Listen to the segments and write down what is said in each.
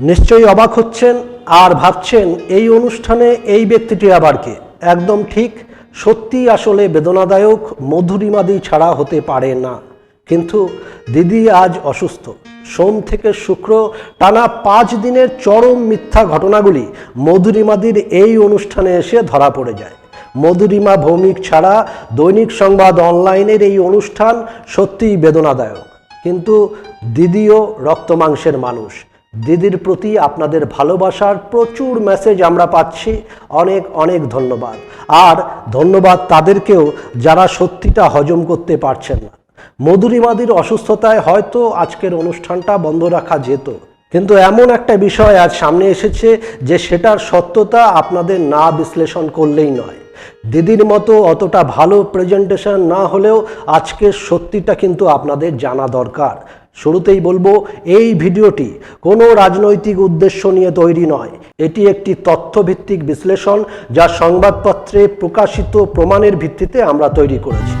নিশ্চয়ই অবাক হচ্ছেন আর ভাবছেন এই অনুষ্ঠানে এই ব্যক্তিটি আবার কে। একদম ঠিক সত্যি আসলে বেদনাদায়ক, মধুরিমাদি ছাড়া হতে পারে না। কিন্তু দিদি আজ অসুস্থ। সোম থেকে শুক্র টানা পাঁচ দিনের চরম মিথ্যা ঘটনাগুলি মধুরিমাদির এই অনুষ্ঠানে এসে ধরা পড়ে যায়। মধুরিমা ভৌমিক ছাড়া দৈনিক সংবাদ অনলাইনের এই অনুষ্ঠান সত্যিই বেদনাদায়ক। কিন্তু দিদিও রক্ত মাংসের মানুষ। দিদির প্রতি আপনাদের ভালোবাসার প্রচুর মেসেজ আমরা পাচ্ছি। অনেক অনেক ধন্যবাদ। আর ধন্যবাদ তাদেরকেও যারা সত্যিটা হজম করতে পারছেন না। মধুরিমাদির অসুস্থতায় হয়তো আজকের অনুষ্ঠানটা বন্ধ রাখা যেত। কিন্তু এমন একটা বিষয় আজ সামনে এসেছে যে সেটার সত্যতা আপনাদের না বিশ্লেষণ করলেই নয়। দিদির মতো অতটা ভালো প্রেজেন্টেশন না হলেও আজকের সত্যিটা কিন্তু আপনাদের জানা দরকার। শুরুতেই বলব, এই ভিডিওটি কোনো রাজনৈতিক উদ্দেশ্য নিয়ে তৈরি নয়। এটি একটি তথ্যভিত্তিক বিশ্লেষণ যা সংবাদপত্রে প্রকাশিত প্রমাণের ভিত্তিতে আমরা তৈরি করেছি।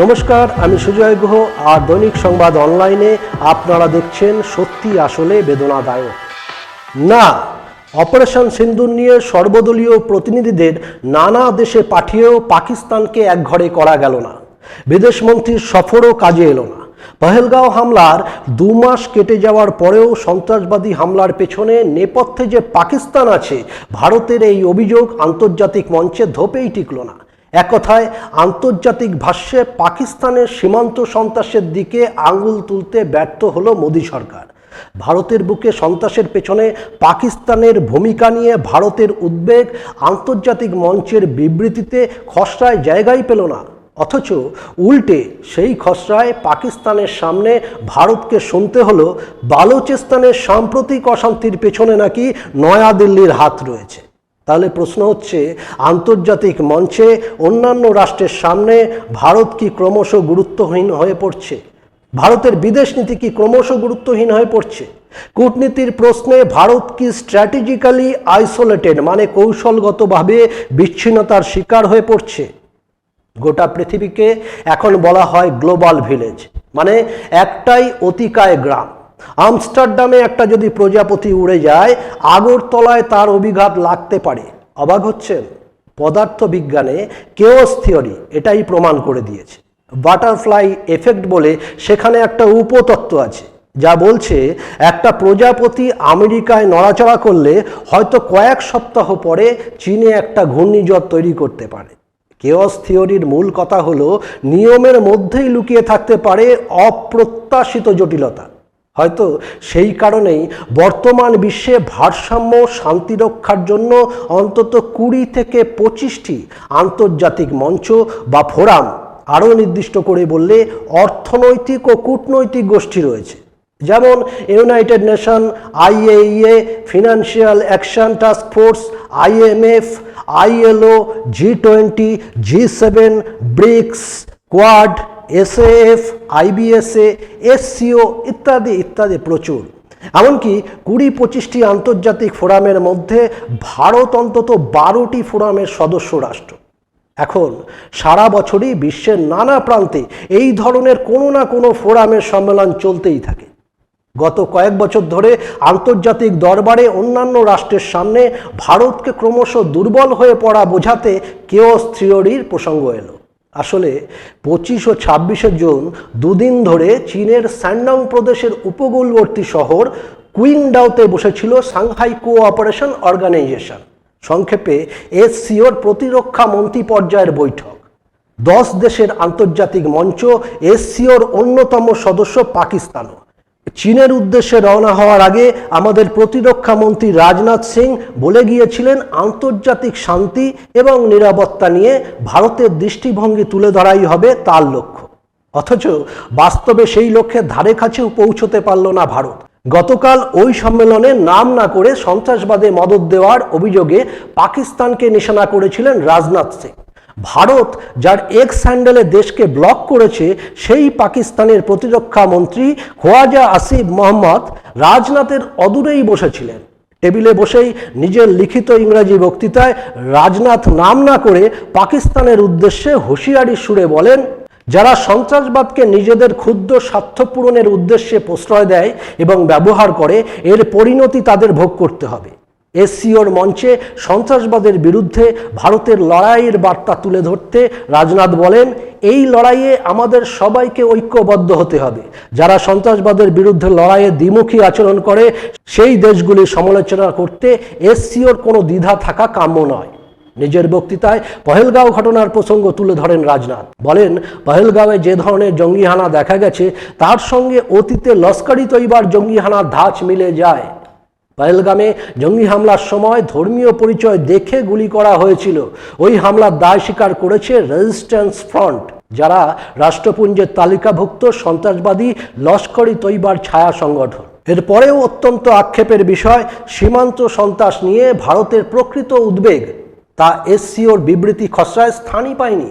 নমস্কার, আমি সুজয় গুহ, আর দৈনিক সংবাদ অনলাইনে আপনারা দেখছেন সত্যি আসলে বেদনাদায়ক। না, অপারেশন সিন্দুর নিয়ে সর্বদলীয় প্রতিনিধিদের নানা দেশে পাঠিয়েও পাকিস্তানকে একঘরে করা গেল না। বিদেশমন্ত্রীর সফরও কাজে এলো না। পহেলগাঁও হামলার দু মাস কেটে যাওয়ার পরেও সন্ত্রাসবাদী হামলার পেছনে নেপথ্যে যে পাকিস্তান আছে, ভারতের এই অভিযোগ আন্তর্জাতিক মঞ্চে ধোপেই টিকল না। এক কথায়, আন্তর্জাতিক ভাষ্যে পাকিস্তানের সীমান্ত সন্ত্রাসের দিকে আঙুল তুলতে ব্যর্থ হলো মোদী সরকার। ভারতের বুকে সন্ত্রাসের পেছনে পাকিস্তানের ভূমিকা নিয়ে ভারতের উদ্বেগ আন্তর্জাতিক মঞ্চের বিবৃতিতে খসড়ায় জায়গাই পেল না। অথচ উল্টে সেই খসড়ায় পাকিস্তানের সামনে ভারতকে শুনতে হলো, বালুচিস্তানের সাম্প্রতিক অশান্তির পেছনে নাকি নয়াদিল্লির হাত রয়েছে। তাহলে প্রশ্ন হচ্ছে, আন্তর্জাতিক মঞ্চে অন্যান্য রাষ্ট্রের সামনে ভারত কি ক্রমশ গুরুত্বহীন হয়ে পড়ছে? ভারতের বিদেশ নীতি কি ক্রমশ গুরুত্বহীন হয়ে পড়ছে? কূটনীতির প্রশ্নে ভারত কি স্ট্র্যাটেজিক্যালি আইসোলেটেড মানে কৌশলগতভাবে বিচ্ছিন্নতার শিকার হয়ে পড়ছে? গোটা পৃথিবীকে এখন বলা হয় গ্লোবাল ভিলেজ মানে একটাই অতিকায় গ্রাম। আমস্টারডামে একটা যদি প্রজাপতি উড়ে যায়, আগরতলায় তার অভিঘাত লাগতে পারে। অবাক হচ্ছেন? পদার্থবিজ্ঞানে কেওস থিওরি এটাই প্রমাণ করে দিয়েছে। বাটারফ্লাই এফেক্ট বলে সেখানে একটা উপতত্ত্ব আছে, যা বলছে একটা প্রজাপতি আমেরিকায় নড়াচড়া করলে হয়তো কয়েক সপ্তাহ পরে চীনে একটা ঘূর্ণিঝড় তৈরি করতে পারে। কেওস থিওরির মূল কথা হলো, নিয়মের মধ্যেই লুকিয়ে থাকতে পারে অপ্রত্যাশিত জটিলতা। হয়তো সেই কারণেই বর্তমান বিশ্বে ভারসাম্য শান্তি রক্ষার জন্য অন্তত কুড়ি থেকে পঁচিশটি আন্তর্জাতিক মঞ্চ বা ফোরাম আরও নির্দিষ্ট করে বললে অর্থনৈতিক ও কূটনৈতিক গোষ্ঠী রয়েছে। যেমন united nation IAEA financial action task force IMF ILO G twenty G seven BRICS Quad SAF IBSA SCO ইত্যাদি ইত্যাদি প্রচুর। এমনকি কুড়ি পঁচিশটি আন্তর্জাতিক ফোরামের মধ্যে ভারত অন্তত বারোটি ফোরামের সদস্য রাষ্ট্র। এখন সারা বছরই বিশ্বের নানা প্রান্তে এই ধরনের কোনো না কোনো ফোরামের সম্মেলন চলতেই থাকে। গত কয়েক বছর ধরে আন্তর্জাতিক দরবারে অন্যান্য রাষ্ট্রের সামনে ভারতকে ক্রমশ দুর্বল হয়ে পড়া বোঝাতে কেওস থিওরির প্রসঙ্গ এলো। আসলে পঁচিশ ও ছাব্বিশে জুন দুদিন ধরে চীনের স্যান্ডং প্রদেশের উপকূলবর্তী শহর কুইংডাওতে বসেছিল সাংহাই কোঅপারেশন অর্গানাইজেশন, সংক্ষেপে এসসিওর প্রতিরক্ষা মন্ত্রী পর্যায়ের বৈঠক। দশ দেশের আন্তর্জাতিক মঞ্চ এসসিওর অন্যতম সদস্য পাকিস্তানও। চীনের উদ্দেশ্যে রওনা হওয়ার আগে আমাদের প্রতিরক্ষা মন্ত্রী রাজনাথ সিং বলে গিয়েছিলেন আন্তর্জাতিক শান্তি এবং নিরাপত্তা নিয়ে ভারতের দৃষ্টিভঙ্গি তুলে ধরাই হবে তার লক্ষ্য। অথচ বাস্তবে সেই লক্ষ্যের ধারে কাছেও পৌঁছতে পারল না ভারত। গতকাল ওই সম্মেলনে নাম না করে সন্ত্রাসবাদে মদত দেওয়ার অভিযোগে পাকিস্তানকে নিশানা করেছিলেন রাজনাথ সিং। ভারত, যার এক্স হ্যান্ডেলে দেশকে ব্লক করেছে, সেই পাকিস্তানের প্রতিরক্ষা মন্ত্রী খোয়াজা আসিফ মোহাম্মদ রাজনাথের অদূরেই বসেছিলেন। টেবিলে বসেই নিজের লিখিত ইংরাজি বক্তৃতায় রাজনাথ নাম না করে পাকিস্তানের উদ্দেশ্যে হুঁশিয়ারি সুরে বলেন, যারা সন্ত্রাসবাদকে নিজেদের ক্ষুদ্র স্বার্থ পূরণের উদ্দেশ্যে প্রশ্রয় দেয় এবং ব্যবহার করে, এর পরিণতি তাদের ভোগ করতে হবে। এসসিওর মঞ্চে সন্ত্রাসবাদের বিরুদ্ধে ভারতের লড়াইয়ের বার্তা তুলে ধরতে রাজনাথ বলেন, এই লড়াইয়ে আমাদের সবাইকে ঐক্যবদ্ধ হতে হবে। যারা সন্ত্রাসবাদের বিরুদ্ধে লড়াইয়ে দ্বিমুখী আচরণ করে, সেই দেশগুলির সমালোচনা করতে এসসিওর কোনো দ্বিধা থাকা কাম্য নয়। নিজের বক্তৃতায় পহেলগাঁও ঘটনার প্রসঙ্গ তুলে ধরেন রাজনাথ। বলেন, পহেলগাঁওয়ে যে ধরনের জঙ্গি হানা দেখা গেছে, তার সঙ্গে অতীতে লস্করি তৈবার জঙ্গি হানার ধাঁচ মিলে যায়। পহেলগামে জঙ্গি হামলার সময় ধর্মীয় পরিচয় দেখে গুলি করা হয়েছিল। ওই হামলার দায় স্বীকার করেছে রেজিস্ট্যান্স ফ্রন্ট যারা রাষ্ট্রপুঞ্জের তালিকাভুক্ত সন্ত্রাসবাদী লস্করি তৈবার ছায়া সংগঠন। এরপরেও অত্যন্ত আক্ষেপের বিষয়, সীমান্ত সন্ত্রাস নিয়ে ভারতের প্রকৃত উদ্বেগ, তা এসসিওর বিবৃতি খসড়ায় স্থানই পায়নি।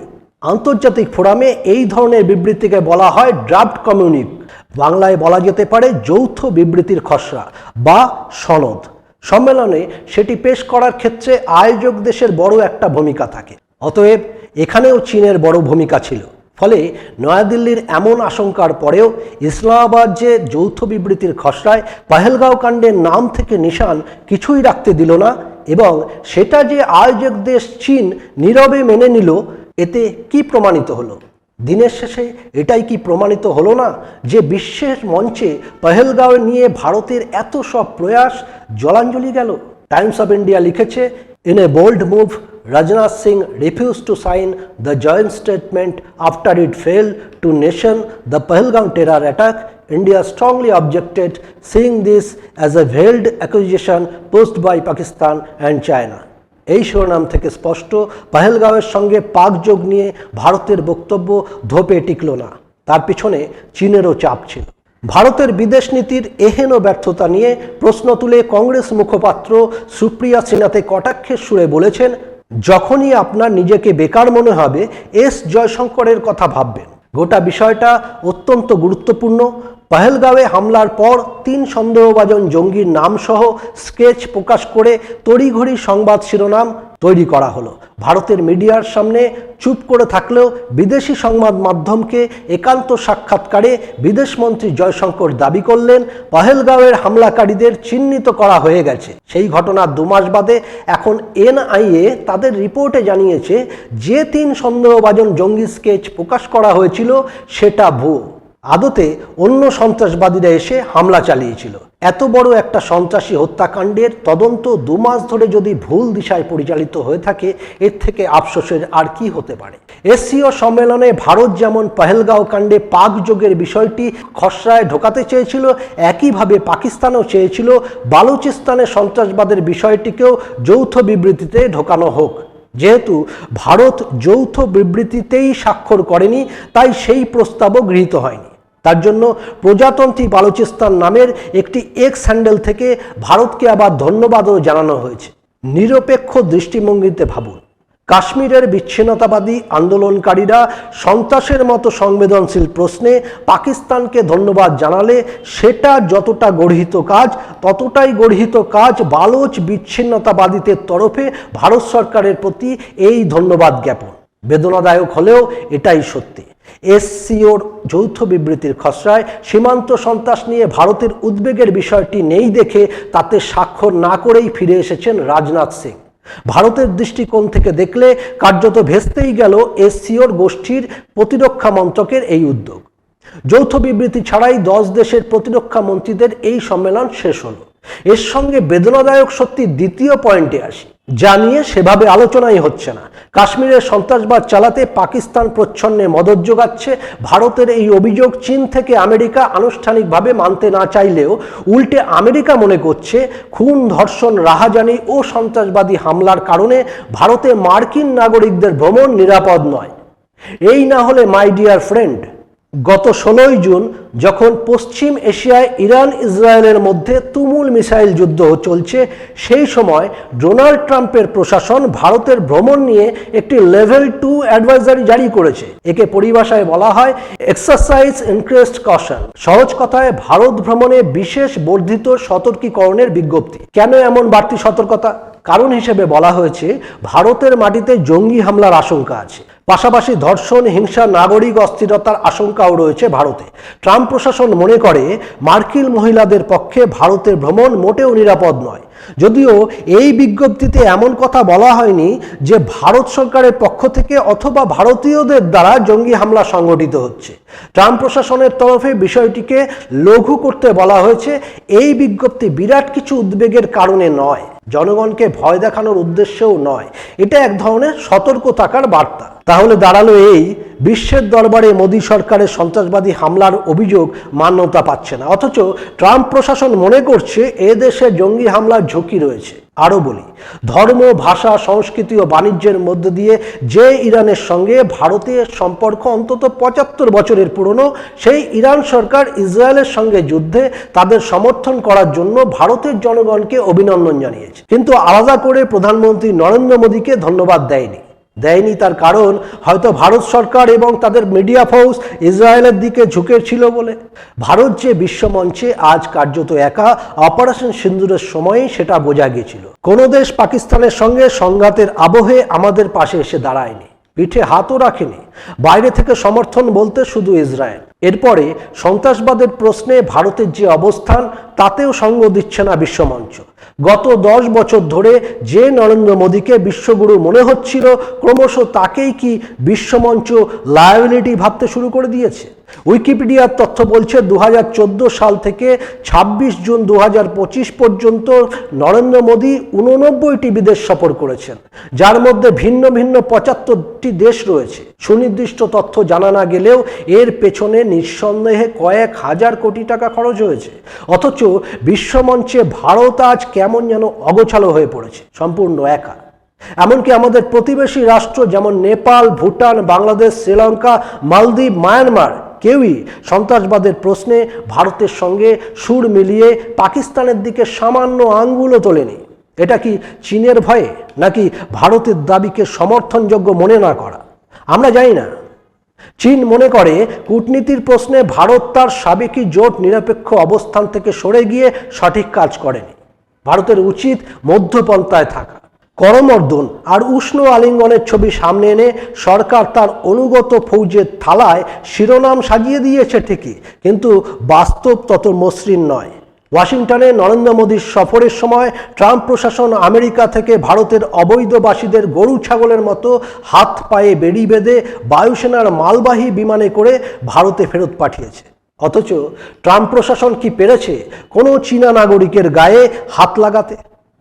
আন্তর্জাতিক ফোরামে এই ধরনের বিবৃতিকে বলা হয় ড্রাফট কমিউনিক। বাংলায় বলা যেতে পারে যৌথ বিবৃতির খসড়া বা সনদ। সম্মেলনে সেটি পেশ করার ক্ষেত্রে আয়োজক দেশের বড় একটা ভূমিকা থাকে। অতএব এখানেও চীনের বড় ভূমিকা ছিল। ফলে নয়াদিল্লির এমন আশঙ্কার পরেও ইসলামাবাদ যে যৌথ বিবৃতির খসড়ায় পাহেলগাঁও কাণ্ডের নাম থেকে নিশান কিছুই রাখতে দিল না এবং সেটা যে আয়োজক দেশ চীন নীরবে মেনে নিল, এতে কি প্রমাণিত হলো? দিনের শেষে এটাই কি প্রমাণিত হলো না যে বিশ্বের মঞ্চে পহেলগাঁও নিয়ে ভারতের এত সব প্রয়াস জলাঞ্জলি গেল? টাইমস অব ইন্ডিয়া লিখেছে in a bold move Rajnath Singh refuse to sign the joint statement after it fail to nation the Pahalgam terror attack India strongly objected saying this as a veiled accusation posed by Pakistan and China এই শিরোনাম থেকে স্পষ্ট, পাহেলগাঁওয়ের সঙ্গে পাক যোগ নিয়ে ভারতের বক্তব্য ধোপে টিকল না। তার পিছনে চীনেরও চাপ ছিল। ভারতের বিদেশ নীতির এহেন ব্যর্থতা নিয়ে প্রশ্ন তুলে কংগ্রেস মুখপাত্র সুপ্রিয়া সিনহাতে কটাক্ষের সুরে বলেছেন, যখনই আপনার নিজেকে বেকার মনে হবে, এস জয়শঙ্করের কথা ভাববেন। গোটা বিষয়টা অত্যন্ত গুরুত্বপূর্ণ পহেলগাঁওয়ে হামলার পর তিন সন্দেহভাজন জঙ্গির নামসহ স্কেচ প্রকাশ করে তড়িঘড়ি সংবাদ শিরোনাম তৈরি করা হলো। ভারতের মিডিয়ার সামনে চুপ করে থাকলেও বিদেশি সংবাদ মাধ্যমকে একান্ত সাক্ষাৎকারে বিদেশমন্ত্রী জয়শঙ্কর দাবি করলেন, পহেলগাঁওয়ের হামলাকারীদের চিহ্নিত করা হয়ে গেছে। সেই ঘটনার দুমাস বাদে এখন এনআইএ তাদের রিপোর্টে জানিয়েছে, যে তিন সন্দেহভাজন জঙ্গি স্কেচ প্রকাশ করা হয়েছিল, সেটা ভুয়ো আদতে অন্য সন্ত্রাসবাদীরা এসে হামলা চালিয়েছিল। এত বড় একটা সন্ত্রাসী হত্যাকাণ্ডের তদন্ত দু মাস ধরে যদি ভুল দিশায় পরিচালিত হয়ে থাকে, এর থেকে আফসোসের আর কি হতে পারে? এসসিও সম্মেলনে ভারত যেমন পহেলগাঁও কাণ্ডে পাক যোগের বিষয়টি খসড়ায় ঢোকাতে চেয়েছিল, একইভাবে পাকিস্তানও চেয়েছিল বালুচিস্তানে সন্ত্রাসবাদের বিষয়টিকেও যৌথ বিবৃতিতে ঢোকানো হোক। যেহেতু ভারত যৌথ বিবৃতিতেই স্বাক্ষর করেনি, তাই সেই প্রস্তাবও গৃহীত হয়নি। তার জন্য প্রজাতন্ত্রী বালুচিস্তান নামের একটি এক্স হ্যান্ডেল থেকে ভারতকে আবার ধন্যবাদও জানানো হয়েছে। নিরপেক্ষ দৃষ্টিভঙ্গিতে ভাবুন, কাশ্মীরের বিচ্ছিন্নতাবাদী আন্দোলনকারীরা সন্ত্রাসের মতো সংবেদনশীল প্রশ্নে পাকিস্তানকে ধন্যবাদ জানালে সেটা যতটা গর্হিত কাজ, ততটাই গর্হিত কাজ বালোচ বিচ্ছিন্নতাবাদীদের তরফে ভারত সরকারের প্রতি এই ধন্যবাদ জ্ঞাপন। বেদনাদায়ক হলেও এটাই সত্যি। এসসিওর যৌথ বিবৃতির খসড়ায় সীমান্ত সন্ত্রাস নিয়ে ভারতের উদ্বেগের বিষয়টি নেই দেখে তাতে স্বাক্ষর না করেই ফিরে এসেছেন রাজনাথ সিং। ভারতের দৃষ্টিকোণ থেকে দেখলে কার্যত ভেস্তেই গেল এসসিওর গোষ্ঠীর প্রতিরক্ষা মন্ত্রকের এই উদ্যোগ। যৌথ বিবৃতি ছাড়াই দশ দেশের প্রতিরক্ষা মন্ত্রীদের এই সম্মেলন শেষ হলো। এর সঙ্গে বেদনাদায়ক সত্যি দ্বিতীয় পয়েন্টে আসি। যা নিয়ে সেভাবে আলোচনাই হচ্ছে না। কাশ্মীরের সন্ত্রাসবাদ চালাতে পাকিস্তান প্রচ্ছন্নে মদত যোগাচ্ছে। ভারতের এই অভিযোগ চীন থেকে আমেরিকা আনুষ্ঠানিকভাবে মানতে না চাইলেও উল্টে আমেরিকা মনে করছে, খুন, ধর্ষণ, রাহাজানি ও সন্ত্রাসবাদী হামলার কারণে ভারতে মার্কিন নাগরিকদের ভ্রমণ নিরাপদ নয়। এই না হলে মাই ডিয়ার ফ্রেন্ড গত ষোলোই জুন যখন পশ্চিম এশিয়ায় ইরান ইসরায়েলের মধ্যে তুমুল মিসাইল যুদ্ধ চলছে, সেই সময় ডোনাল্ড ট্রাম্পের প্রশাসন ভারতের ভ্রমণ নিয়ে একটি লেভেল টু অ্যাডভাইজারি জারি করেছে। একে পরিভাষায় বলা হয় এক্সারসাইজ ইনক্রেস্ট কশন। সহজ কথায়, ভারত ভ্রমণে বিশেষ বর্ধিত সতর্কীকরণের বিজ্ঞপ্তি। কেন এমন বাড়তি সতর্কতা? কারণ হিসেবে বলা হয়েছে, ভারতের মাটিতে জঙ্গি হামলার আশঙ্কা আছে। পাশাপাশি ধর্ষণ, হিংসা, নাগরিক অস্থিরতার আশঙ্কাও রয়েছে ভারতে। ট্রাম্প প্রশাসন মনে করে, মার্কিন মহিলাদের পক্ষে ভারতের ভ্রমণ মোটেও নিরাপদ নয়। যদিও এই বিজ্ঞপ্তিতে এমন কথা বলা হয়নি যে ভারত সরকারের পক্ষ থেকে অথবা ভারতীয়দের দ্বারা জঙ্গি হামলা সংগঠিত হচ্ছে। ট্রাম্প প্রশাসনের তরফে বিষয়টিকে লঘু করতে বলা হয়েছে। এই বিজ্ঞপ্তি বিরাট কিছু উদ্বেগের কারণে নয়। জনগণকে ভয় দেখানোর উদ্দেশ্যেও নয়। এটা এক ধরনের সতর্ক থাকার বার্তা। তাহলে দাঁড়াল এই, বিশ্বের দরবারে মোদী সরকারের সন্ত্রাসবাদী হামলার অভিযোগ মান্যতা পাচ্ছে না। অথচ ট্রাম্প প্রশাসন মনে করছে এ দেশে জঙ্গি হামলার ঝুঁকি রয়েছে। আরও বলি, ধর্ম, ভাষা, সংস্কৃতি ও বাণিজ্যের মধ্য দিয়ে যে ইরানের সঙ্গে ভারতের সম্পর্ক অন্তত পঁচাত্তর বছরের পুরনো, সেই ইরান সরকার ইসরায়েলের সঙ্গে যুদ্ধে তাদের সমর্থন করার জন্য ভারতের জনগণকে অভিনন্দন জানিয়েছে। কিন্তু আলাদা করে প্রধানমন্ত্রী নরেন্দ্র মোদীকে ধন্যবাদ দেয়নি। দেয়নি তার কারণ হয়তো ভারত সরকার এবং তাদের মিডিয়া ফৌজ ইসরায়েলের দিকে ঝুঁকে ছিল বলে। ভারত যে বিশ্বমঞ্চে আজ কার্যত একা অপারেশন সিন্দুরের সময়ে সেটা বোঝা গিয়েছিল। কোনো দেশ পাকিস্তানের সঙ্গে সংঘাতের আবহে আমাদের পাশে এসে দাঁড়ায়নি। পিঠে হাতও রাখেনি। বাইরে থেকে সমর্থন বলতে শুধু ইসরায়েল। এরপরে সন্ত্রাসবাদের প্রশ্নে ভারতের যে অবস্থান, তাতেও সঙ্গ দিচ্ছে না বিশ্বমঞ্চ। গত দশ বছর ধরে যে নরেন্দ্র মোদীকে বিশ্বগুরু মনে হচ্ছিল, ক্রমশ তাকেই কি বিশ্বমঞ্চ লায়াবিলিটি ভাবতে শুরু করে দিয়েছে। উইকিপিডিয়ার তথ্য বলছে দু হাজার চোদ্দ সাল থেকে ২৬ জুন দু হাজার পঁচিশ পর্যন্ত নরেন্দ্র মোদী উননব্বইটি বিদেশ সফর করেছেন, যার মধ্যে ভিন্ন ভিন্ন পঁচাত্তরটি দেশ রয়েছে। সুনির্দিষ্ট তথ্য জানা না গেলেও এর পেছনে নিঃসন্দেহে কয়েক হাজার কোটি টাকা খরচ হয়েছে। অথচ বিশ্বমঞ্চে ভারত আজ কেমন যেন অগোছালো হয়ে পড়েছে, সম্পূর্ণ একা। এমনকি আমাদের প্রতিবেশী রাষ্ট্র যেমন নেপাল, ভুটান, বাংলাদেশ, শ্রীলঙ্কা, মালদ্বীপ, মায়ানমার কেউই সন্ত্রাসবাদের প্রশ্নে ভারতের সঙ্গে সুর মিলিয়ে পাকিস্তানের দিকে সামান্য আঙ্গুলও তোলেনি। এটা কি চীনের ভয়ে নাকি ভারতের দাবিকে সমর্থনযোগ্য মনে না করা? আমরা জানি না। চীন মনে করে কূটনীতির প্রশ্নে ভারত তার সাবেকি জোট নিরপেক্ষ অবস্থান থেকে সরে গিয়ে সঠিক কাজ করেনি। ভারতের উচিত মধ্যপন্থায় থাকা। করমর্দন আর উষ্ণ আলিঙ্গনের ছবি সামনে এনে সরকার তার অনুগত ফৌজের থালায় শিরোনাম সাজিয়ে দিয়েছে ঠিকই, কিন্তু বাস্তব তত মসৃণ নয়। ওয়াশিংটনে নরেন্দ্র মোদীর সফরের সময় ট্রাম্প প্রশাসন আমেরিকা থেকে ভারতের অবৈধবাসীদের গরু ছাগলের মতো হাত পায়ে বেড়ি বেঁধে বায়ুসেনার মালবাহী বিমানে করে ভারতে ফেরত পাঠিয়েছে। অথচ ট্রাম্প প্রশাসন কি পেরেছে কোনো চীনা নাগরিকের গায়ে হাত লাগাতে?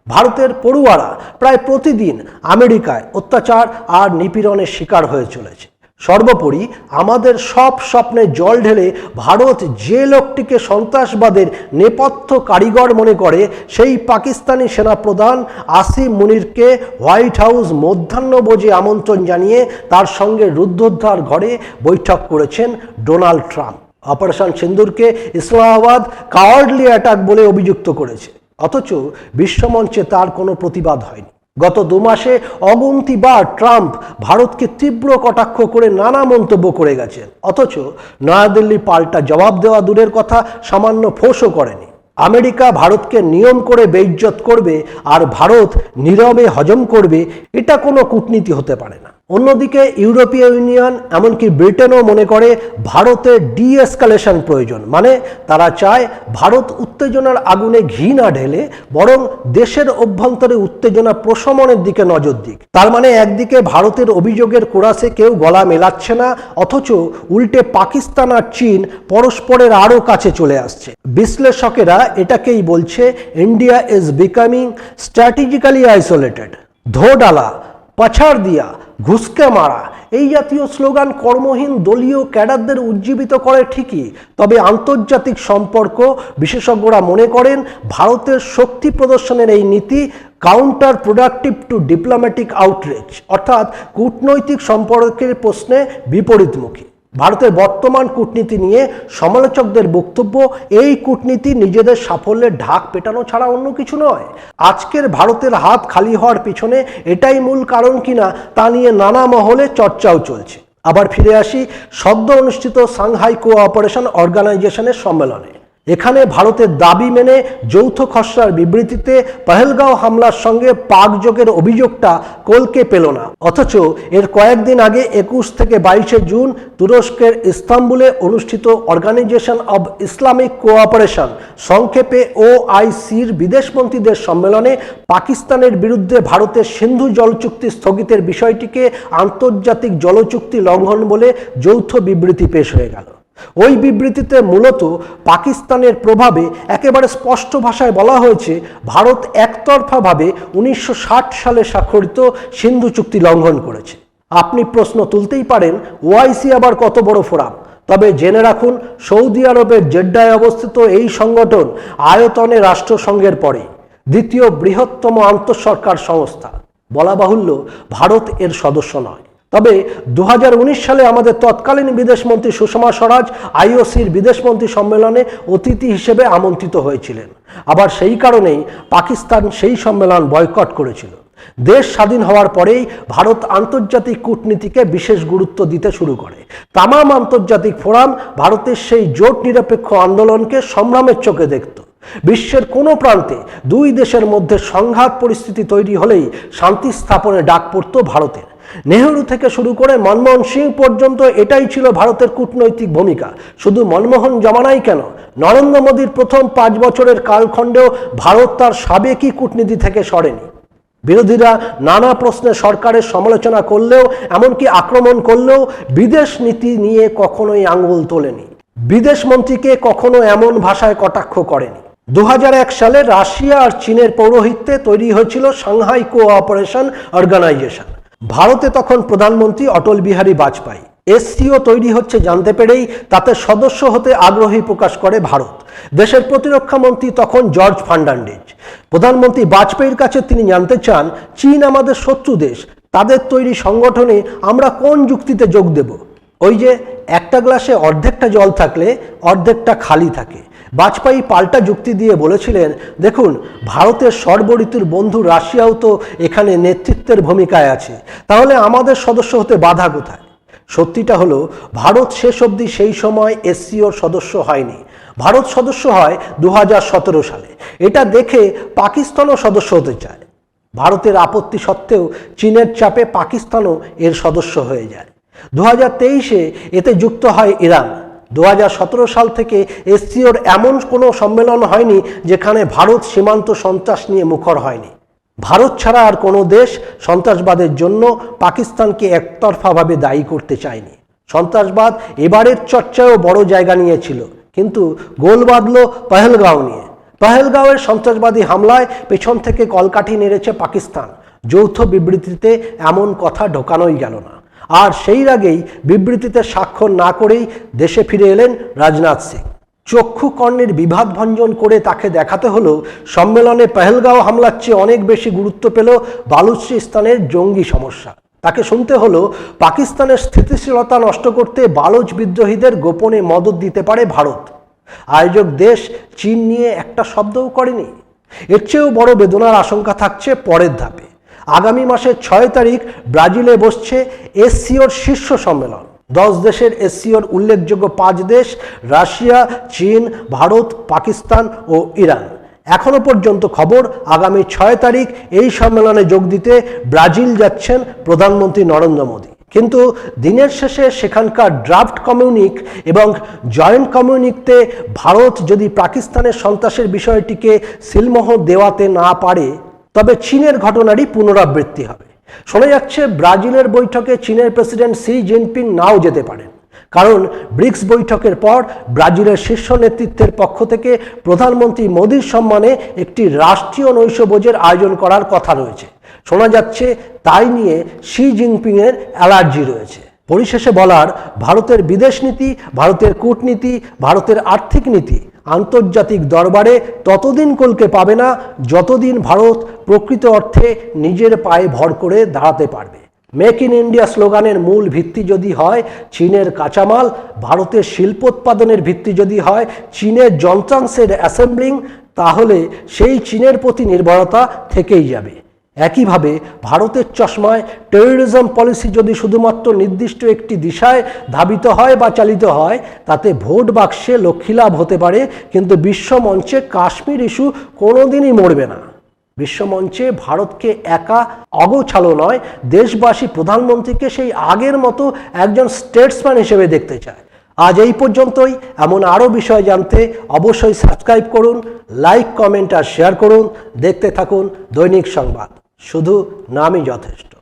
ভারতের পড়ুয়ারা প্রায় প্রতিদিন আমেরিকায় অত্যাচার আর নিপীড়নের শিকার হয়ে চলেছে। সর্বোপরি আমাদের সব স্বপ্নে জল ঢেলে ভারত যে লোকটিকে সন্ত্রাসবাদের নেপথ্য কারিগর মনে করে, সেই পাকিস্তানি সেনাপ্রধান আসিম মুনিরকে হোয়াইট হাউস মধ্যাহ্নভোজে আমন্ত্রণ জানিয়ে তার সঙ্গে রুদ্ধোদ্ধার ঘরে বৈঠক করেছেন ডোনাল্ড ট্রাম্প। অপারেশন সিন্দুরকে ইসলামাবাদ কাওয়ার্ডলি অ্যাটাক বলে অভিযুক্ত করেছে। অথচ বিশ্বমঞ্চে তার কোনো প্রতিবাদ হয়নি। গত দু মাসে অগুন্তিবার ট্রাম্প ভারতকে তীব্র কটাক্ষ করে নানা মন্তব্য করে গেছেন। অথচ নয়াদিল্লি পাল্টা জবাব দেওয়া দূরের কথা সামান্য ফোঁসও করেনি। আমেরিকা ভারতকে নিয়ম করে বেইজ্জত করবে আর ভারত নীরবে হজম করবে, এটা কোনো কূটনীতি হতে পারে না। অন্যদিকে ইউরোপীয় ইউনিয়ন, এমনকি ব্রিটেনও মনে করে ভারতের ডিএসকালেশন প্রয়োজন। মানে তারা চায় ভারত উত্তেজনার আগুনে ঘি না ঢেলে বরং দেশের অভ্যন্তরে উত্তেজনা প্রশমনের দিকে নজর দিক। তার মানে একদিকে ভারতের অভিযোগের কোরাসে কেউ গলা মেলাচ্ছে না, অথচ উল্টে পাকিস্তান আর চীন পরস্পরের আরও কাছে চলে আসছে। বিশ্লেষকেরা এটাকেই বলছে, India is becoming strategically isolated. ধো ডালা পাছাড় দিয়া ঘুষকে মারা। এই জাতীয় স্লোগান কর্মহীন দলীয় ক্যাডারদের উজ্জীবিত করে ঠিকই, তবে আন্তর্জাতিক সম্পর্ক বিশেষজ্ঞরা মনে করেন ভারতের শক্তি প্রদর্শনের এই নীতি counterproductive to diplomatic outreach অর্থাৎ কূটনৈতিক সম্পর্কের প্রশ্নে বিপরীতমুখী। ভারতের বর্তমান কূটনীতি নিয়ে সমালোচকদের বক্তব্য, এই কূটনীতি নিজেদের সাফল্যের ঢাক পেটানো ছাড়া অন্য কিছু নয়। আজকের ভারতের হাত খালি হওয়ার পিছনে এটাই মূল কারণ কিনা তা নিয়ে নানা মহলে চর্চাও চলছে। আবার ফিরে আসি সদ্য অনুষ্ঠিত সাংহাই কোঅপারেশন অর্গানাইজেশনের সম্মেলনে। এখানে ভারতের দাবি মেনে যৌথ খসড়ার বিবৃতিতে পহেলগাঁও হামলার সঙ্গে পাকযোগের অভিযোগটা কলকে পেল না। অথচ এর কয়েকদিন আগে একুশ থেকে বাইশে জুন তুরস্কের ইস্তাম্বুলে অনুষ্ঠিত অর্গানাইজেশন অব ইসলামিক কোঅপারেশন সংক্ষেপে ও আইসির বিদেশমন্ত্রীদের সম্মেলনে পাকিস্তানের বিরুদ্ধে ভারতের সিন্ধু জল চুক্তি স্থগিতের বিষয়টিকে আন্তর্জাতিক জলচুক্তি লঙ্ঘন বলে যৌথ বিবৃতি পেশ হয়ে গেল। ওই বিবৃতিতে মূলত পাকিস্তানের প্রভাবে একেবারে স্পষ্ট ভাষায় বলা হয়েছে, ভারত একতরফাভাবে উনিশশো ষাট সালে স্বাক্ষরিত সিন্ধু চুক্তি লঙ্ঘন করেছে। আপনি প্রশ্ন তুলতেই পারেন ওআইসি আবার কত বড় ফোরাম? তবে জেনে রাখুন, সৌদি আরবের জেড্ডায় অবস্থিত এই সংগঠন আয়তনে রাষ্ট্রসংঘের পরে, দ্বিতীয় বৃহত্তম আন্তঃসরকার সংস্থা। বলা বাহুল্য, ভারত এর সদস্য নয়। তবে দু হাজার উনিশ সালে আমাদের তৎকালীন বিদেশমন্ত্রী সুষমা স্বরাজ আইওসির বিদেশমন্ত্রী সম্মেলনে অতিথি হিসেবে আমন্ত্রিত হয়েছিলেন। আবার সেই কারণেই পাকিস্তান সেই সম্মেলন বয়কট করেছিল। দেশ স্বাধীন হওয়ার পরেই ভারত আন্তর্জাতিক কূটনীতিকে বিশেষ গুরুত্ব দিতে শুরু করে। তামাম আন্তর্জাতিক ফোরাম ভারতের সেই জোট নিরপেক্ষ আন্দোলনকে সংগ্রামের চোখে দেখত। বিশ্বের কোনো প্রান্তে দুই দেশের মধ্যে সংঘাত পরিস্থিতি তৈরি হলেই শান্তি স্থাপনে ডাক পড়ত ভারতের। নেহরু থেকে শুরু করে মনমোহন সিং পর্যন্ত এটাই ছিল ভারতের কূটনৈতিক ভূমিকা। শুধু মনমোহন জমানাই কেন? নরেন্দ্র মোদীর প্রথম পাঁচ বছরের কালখণ্ডেও ভারত তার সাবেকই কূটনীতি থেকে সরেনি। বিরোধীরা নানা প্রশ্নে সরকারের সমালোচনা করলেও, এমনকি আক্রমণ করলেও বিদেশ নীতি নিয়ে কখনোই আঙুল তোলেনি। বিদেশ মন্ত্রীকে কখনো এমন ভাষায় কটাক্ষ করেনি। দু হাজার এক সালে রাশিয়া আর চীনের পৌরোহিত্যে তৈরি হয়েছিল সাংহাই কোঅপারেশন অর্গানাইজেশন। ভারতে তখন প্রধানমন্ত্রী অটল বিহারী বাজপেয়ী। এসসিও তৈরি হচ্ছে জানতে পেরেই তাতে সদস্য হতে আগ্রহী প্রকাশ করে ভারত। দেশের প্রতিরক্ষা মন্ত্রী তখন জর্জ ফার্নান্ডেজ। প্রধানমন্ত্রী বাজপেয়ীর কাছে তিনি জানতে চান, চীন আমাদের শত্রু দেশ, তাদের তৈরি সংগঠনে আমরা কোন যুক্তিতে যোগ দেব? ওই যে একটা গ্লাসে অর্ধেকটা জল থাকলে অর্ধেকটা খালি থাকে। বাজপেয়ী পাল্টা যুক্তি দিয়ে বলেছিলেন, দেখুন, ভারতের সর্বঋতুর বন্ধু রাশিয়াও তো এখানে নেতৃত্বের ভূমিকায় আছে। তাহলে আমাদের সদস্য হতে বাধা কোথায়? সত্যিটা হলো, ভারত শেষ অবধি সেই সময় এসসিওর সদস্য হয়নি। ভারত সদস্য হয় দু হাজার সতেরো সালে। এটা দেখে পাকিস্তানও সদস্য হতে চায়। ভারতের আপত্তি সত্ত্বেও চীনের চাপে পাকিস্তানও এর সদস্য হয়ে যায়। দু তেইশে এতে যুক্ত হয় ইরান। দু হাজার সতেরো সাল থেকে এসসিওর এমন কোনো সম্মেলন হয়নি যেখানে ভারত সীমান্ত সন্ত্রাস নিয়ে মুখর হয়নি। ভারত ছাড়া আর কোনো দেশ সন্ত্রাসবাদের জন্য পাকিস্তানকে একতরফাভাবে দায়ী করতে চায়নি। সন্ত্রাসবাদ এবারের চর্চায়ও বড় জায়গা নিয়েছিল, কিন্তু গোল বাঁধল পহেলগাঁও নিয়ে। পহেলগাঁওয়ের সন্ত্রাসবাদী হামলায় পেছন থেকে কলকাঠি নেড়েছে পাকিস্তান। যৌথ বিবৃতিতে এমন কথা ঢোকানোই গেল না। আর সেই আগেই বিবৃতিতে স্বাক্ষর না করেই দেশে ফিরে এলেন রাজনাথ সিং। চক্ষু কর্ণের বিভাদ ভঞ্জন করে তাকে দেখাতে হলো, সম্মেলনে পেহেলগাঁও হামলার চেয়ে অনেক বেশি গুরুত্ব পেল বালুচিস্তানের জঙ্গি সমস্যা। তাকে শুনতে হলো, পাকিস্তানের স্থিতিশীলতা নষ্ট করতে বালুচ বিদ্রোহীদের গোপনে মদত দিতে পারে ভারত। আয়োজক দেশ চীন নিয়ে একটা শব্দও করেনি। এর চেয়েও বড় বেদনার আশঙ্কা থাকছে পরের ধাপে। আগামী মাসের ছয় তারিখ ব্রাজিলে বসছে এসসিওর শীর্ষ সম্মেলন। দশ দেশের এসসিওর উল্লেখযোগ্য পাঁচ দেশ, রাশিয়া, চীন, ভারত, পাকিস্তান ও ইরান। এখনও পর্যন্ত খবর, আগামী ছয় তারিখ এই সম্মেলনে যোগ দিতে ব্রাজিল যাচ্ছেন প্রধানমন্ত্রী নরেন্দ্র মোদী। কিন্তু দিনের শেষে সেখানকার ড্রাফট কমিউনিক এবং জয়েন্ট কমিউনিকতে ভারত যদি পাকিস্তানের সন্ত্রাসের বিষয়টিকে সিলমোহর দেওয়াতে না পারে তবে চীনের ঘটনারই পুনরাবৃত্তি হবে। শোনা যাচ্ছে, ব্রাজিলের বৈঠকে চীনের প্রেসিডেন্ট সি জিনপিং নাও যেতে পারেন। কারণ, ব্রিক্স বৈঠকের পর ব্রাজিলের শীর্ষ নেতৃত্বের পক্ষ থেকে প্রধানমন্ত্রী মোদীর সম্মানে একটি রাষ্ট্রীয় নৈশভোজের আয়োজন করার কথা রয়েছে। শোনা যাচ্ছে, তাই নিয়ে শি জিনপিংয়ের অ্যালার্জি রয়েছে। পরিশেষে বলার, ভারতের বিদেশ নীতি, ভারতের কূটনীতি, ভারতের আর্থিক নীতি আন্তর্জাতিক দরবারে ততদিন কলকে পাবে না, যতদিন ভারত প্রকৃত অর্থে নিজের পায়ে ভর করে দাঁড়াতে পারবে। মেক ইন ইন্ডিয়া স্লোগানের মূল ভিত্তি যদি হয়, চীনের কাঁচামাল, ভারতের শিল্পোৎপাদনের ভিত্তি যদি হয়, চীনের যন্ত্রাংশের অ্যাসেম্বলিং, তাহলে সেই চীনের প্রতি নির্ভরতা থেকেই যাবে। একইভাবে ভারতের চশমায় টেরোরিজম পলিসি যদি শুধুমাত্র নির্দিষ্ট একটি দিশায় ধাবিত হয় বা চালিত হয়, তাতে ভোট বাক্সে লক্ষ্মীলাভ হতে পারে, কিন্তু বিশ্ব মঞ্চে কাশ্মীর ইস্যু কোনোদিনই মরবে না। বিশ্বমঞ্চে ভারতকে একা অগোছালো নয়, দেশবাসী প্রধানমন্ত্রীকে সেই আগের মতো একজন স্টেটসম্যান হিসেবে দেখতে চায়। আজ এই পর্যন্তই, এমন আরও বিষয় জানতে অবশ্যই সাবস্ক্রাইব করুন লাইক কমেন্ট আর শেয়ার করুন, দেখতে থাকুন দৈনিক সংবাদ। শুধু নামই যথেষ্ট।